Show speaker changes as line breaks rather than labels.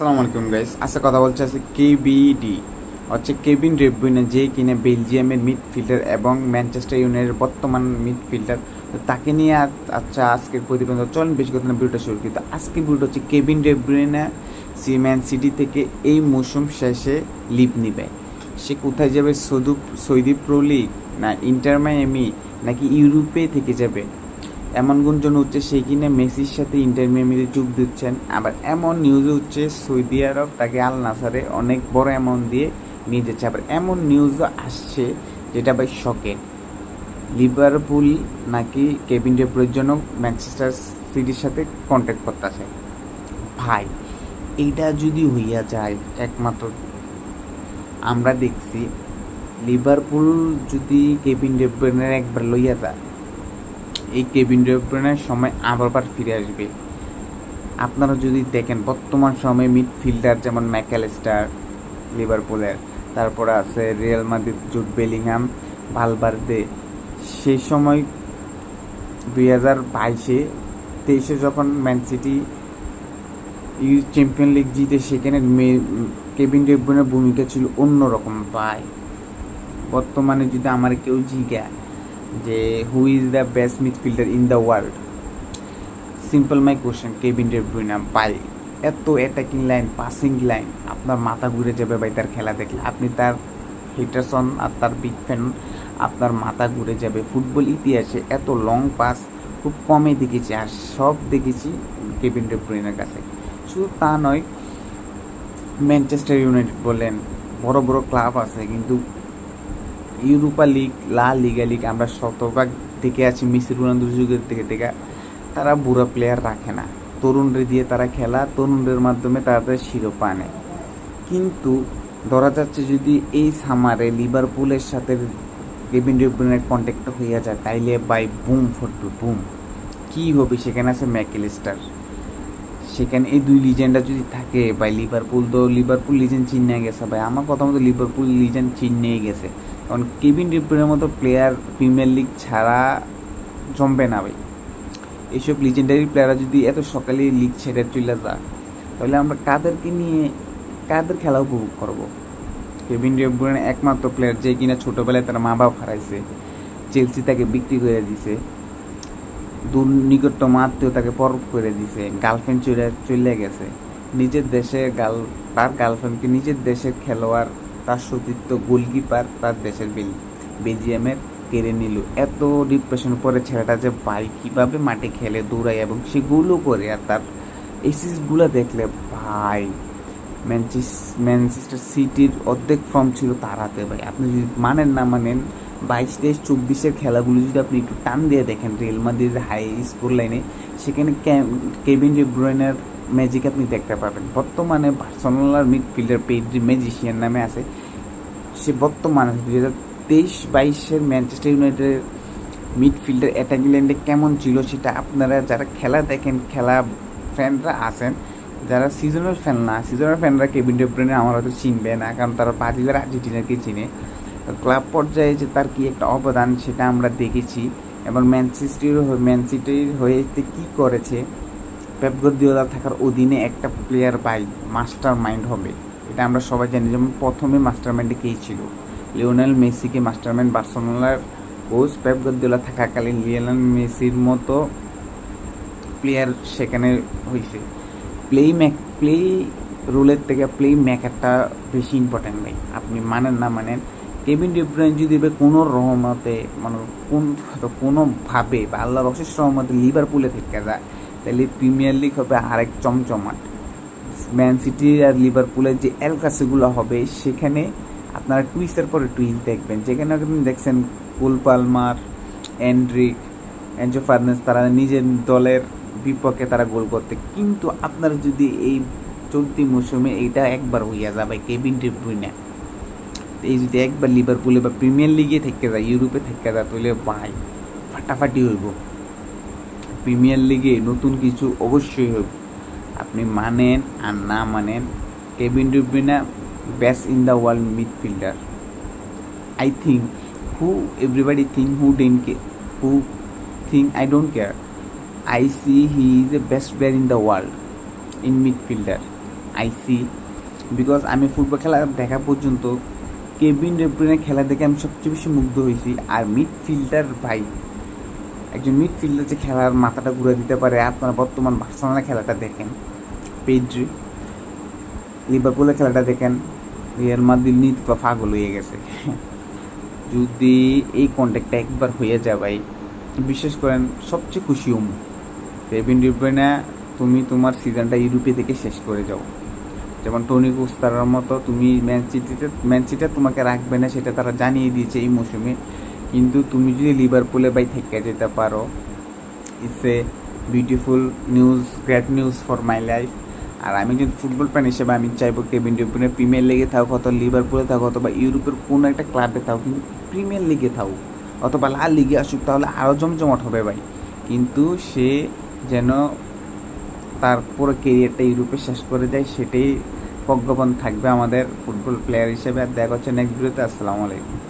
আসসালামু আলাইকুম গাইস আজকে কথা বলছে আছে কেবিডি হচ্ছে কেবিন রেবুইনা যে কিনা বেলজিয়ামের মিডফিল্ডার এবং ম্যানচেস্টার ইউনাইটেডের বর্তমান মিডফিল্ডার তো তাকে নিয়ে আচ্ছা আজকের প্রতিবেদন চলেন, বেশি কথা ভিডিওটা শুরু কিন্তু তো আজকে ভিডিও হচ্ছে কেবিন রেবুইনা সি ম্যান সিটি থেকে এই মৌসুম শেষে লিভ নিবে। সে কোথায় যাবে? সৌদি সৌদি প্রো লিগ না ইন্টার মায়ামি নাকি ইউরোপে থেকে যাবে? এমন গুঞ্জন হচ্ছে সেই কিনা মেসির সাথে ইন্টার যোগ দিচ্ছেন। আবার এমন নিউজ হচ্ছে সৌদি আরব তাকে আল নাসারে অনেক বড় অ্যামাউন্ট দিয়ে নিয়ে যাচ্ছে। আবার এমন নিউজও আসছে যেটা ভাই শকের লিভারপুল নাকি কেবিন ডেব্রোর জন্য ম্যানচেস্টার সিটির সাথে কন্ট্যাক্ট করতেছে। ভাই, এইটা যদি হইয়া যায় একমাত্র, আমরা দেখছি, লিভারপুল যদি কেবিন ডেব্রোনের একবার লইয়া যায় এই কেবিন ডেব্রনের সময় আবার ফিরে আসবে। আপনারা যদি দেখেন, বর্তমান সময়ে মিডফিল্ডার যেমন ম্যাকেলেস্টার, লিভারপুলের, তারপরে আছে Real Madrid, Jude Bellingham Valverde সেই সময় দুই হাজার বাইশে, তেইশে যখন ম্যান সিটি চ্যাম্পিয়ন লিগ জিতে, সেখানে কেবিন ডেব্রনের ভূমিকা ছিল অন্যরকম পায় বর্তমানে যদি আমার কেউ জিজ্ঞা যে who is the best midfielder in the world simple my question Kevin De Bruyne by এত অ্যাটাকিং লাইন পাসিং লাইন আপনার মাথা ঘুরে যাবে ভাই তার খেলা দেখলে। আপনি তার হিটারসন আর তার বিগ ফ্যান আপনার মাথা ঘুরে যাবে। ফুটবল ইতিহাসে এত লং পাস খুব কমই দেখেছি আর সব দেখেছি কেবিন ডেব্রুইনের কাছে। শুধু তা নয় ম্যানচেস্টার ইউনাইটেড বলেন, বড় বড় ক্লাব আছে, কিন্তু ইউরোপা লিগ, লা লিগা লিগ, আমরা শতভাগ দেখে আছি মেসি রোনালদোর যুগের থেকে থেকে। তারা বুড়া প্লেয়ার রাখে না। তরুণদের দিয়ে তারা খেলা, তরুণদের মাধ্যমে তাদের শিরোপা আনে। কিন্তু ধরা যাচ্ছে যদি এই সামারে লিভারপুলের সাথে কেভিন ডেব্রুনের কন্ট্যাক্ট হইয়া যায়, তাইলে বাই বুম ফটবে বুম কি হবে? সেখানে আছে ম্যাকেলিস্টার। সেখানে এই দুই লিজেন্ডটা যদি থাকে, ভাই লিভারপুল তো লিভারপুল লিজেন্ড চিনে গেছে, ভাই। আমার কথা মতো লিভারপুল লিজেন্ড চিনেই গেছে। কারণ কেভিন ডিপ্রের মতো প্লেয়ার প্রিমিয়ার লিগ ছাড়া জমবে না ভাই। এইসব লিজেন্ডারি প্লেয়াররা যদি এত সকালে লিগ ছেড়ে চলে যায়, তাহলে আমরা কাদেরকে নিয়ে, কাদের খেলা উপভোগ করব? কেভিন ডিব্রুয়েন একমাত্র প্লেয়ার যে কিনা ছোটোবেলায় তার মা বাবা হারাইছে, চেলসি তাকে বিক্রি করে দিছে, দূর নিকটতম আত্মীয় তাকে পরব করে দিছে গার্লফ্রেন্ড চলে চলে গেছে। নিজের দেশে গার্ল তার গার্লফ্রেন্ডকে নিজের দেশের খেলোয়াড় তার সতীর্থ গোলকিপার, তার দেশের বেল, বেলজিয়ামের কেড়ে নিল এত ডিপ্রেশন পরে ছেলেটা যে ভাই, কীভাবে মাঠে খেলে, দৌড়ায় এবং সেগুলো করে আর তার এসিসগুলো দেখলে ভাই ম্যানচেস ম্যানচেস্টার সিটির অর্ধেক ফর্ম ছিল তার হাতে ভাই। আপনি যদি মানেন না মানেন, বাইশ, তেইশ, চব্বিশের খেলাগুলো যদি আপনি একটু টান দিয়ে দেখেন রিয়েল মাদ্রিদ হাই স্কোর লাইনে সেখানে কেভিন ডি ব্রুয়েনের ম্যাজিক আপনি দেখতে পাবেন। বর্তমানে বার্সেলোনার মিডফিল্ডার পেড্রি ম্যাজিশিয়ান নামে আছে। সে বর্তমানে দুই হাজার তেইশ বাইশের ম্যানচেস্টার ইউনাইটেডের মিডফিল্ডার অ্যাটাক ল্যান্ডে কেমন ছিল সেটা আপনারা যারা খেলা দেখেন, খেলা ফ্যানরা আছেন, যারা সিজনাল ফ্যান না সিজনাল ফ্যানরা কেভিন ডেব্রেনে আমার হয়তো চিনবে না, কারণ তারা বাজিদার আর্জেন্টিনাকে চিনে। ক্লাব পর্যায়ে যে তার কি একটা অবদান সেটা আমরা দেখেছি। এবং ম্যানসিস্টির ম্যান সিটির হয়ে কী করেছে পেপ থাকার অধীনে একটা প্লেয়ার বাই মাস্টার মাইন্ড হবে। এটা আমরা সবাই জানি, যেমন প্রথমে মাস্টার মাইন্ডে কেই ছিল? লিওনেল মেসিকে মাস্টার মাইন্ড বার্সেলোনার কোচ পেপ গর্দিওলা থাকাকালীন লিওনেল মেসির মতো প্লেয়ার সেখানে হয়েছে প্লে ম্যাক প্লে রোলের থেকে প্লে মেকারটা বেশি ইম্পর্টেন্ট ভাই। আপনি মানেন না মানেন কেভিন ডিব্রাইন যদি কোনো রহমতে মানে কোন কোনোভাবে বা আল্লাহর অশেষ রহমতে লিভারপুলে থেকে যায় তাহলে প্রিমিয়ার লিগ হবে আরেক চমচমাট। ম্যান সিটি আর লিভারপুলের যে এল কাসেগুলো হবে, সেখানে আপনারা টুইসের পরে টুইস দেখবেন। যেখানে দেখছেন Cole Palmer Endrick Enzo Fernandez, তারা নিজের দলের বিপক্ষে তারা গোল করতে। কিন্তু আপনার যদি এই চলতি মৌসুমে এইটা একবার হইয়া যাবে কেবিন ডিব্রুইনা এই যদি একবার লিভারপুলে বা প্রিমিয়ার লিগে থেকে যায়, ইউরোপে থেকে যায়, তাহলে ভাই, ফাটাফাটি হইব। প্রিমিয়ার লিগে নতুন কিছু অবশ্যই হবে। আপনি মানেন আর না মানেন, Kevin De Bruyne best in the world midfielder I think who everybody think who then K who think I don't care I see he is a best player in the world in midfielder I see because আমি football খেলা দেখা পর্যন্ত cabin রেব্রুনের খেলা দেখে আমি সবচেয়ে বেশি মুগ্ধ হয়েছি। আর মিডফিল্ডার ভাই একজন মিডফিল্ডার যে খেলার মাথাটা ঘুরে দিতে পারে আপনারা বর্তমান বার্সেলোনা খেলাটা দেখেন পেড্রি লিভারপুলের খেলাটা দেখেন রিয়াল মাদ্রিদ নিত বা পাগল হয়ে গেছে। যদি এই কন্ট্যাক্টটা একবার হয়ে যায় ভাই বিশেষ করেন, সবচেয়ে খুশি হম। কেভিন ডিব্রেনা তুমি তোমার সিজনটা ইউরোপে থেকে শেষ করে যাও। যেমন টনি কুস্তারার মতো, তুমি ম্যান সিটিতে ম্যান তোমাকে রাখবে না, সেটা তারা জানিয়ে দিয়েছে এই মৌসুমে। কিন্তু তুমি যদি লিভারপুলে বাই থেকে যেতে পারো it's a beautiful news great news for my life আর আমি যদি ফুটবল ফ্যান হিসেবে আমি চাইব কেভিন ডিব্রুনে প্রিমিয়ার লিগে থাকুক, অথবা লিভারপুলে থাকো অথবা ইউরোপের কোনো একটা ক্লাবে থাকুক, কিন্তু প্রিমিয়ার লিগে থাকুক, অথবা লাল লিগে আসুক, তাহলে আরও জমজমাট হবে ভাই। কিন্তু সে যেন তার পুরো কেরিয়ারটা ইউরোপে শেষ করে যায়, সেটাই প্রজ্ঞাপন থাকবে আমাদের ফুটবল প্লেয়ার হিসেবে। আর দেখা হচ্ছে নেক্সট ভিডিওতে আসসালামু আলাইকুম।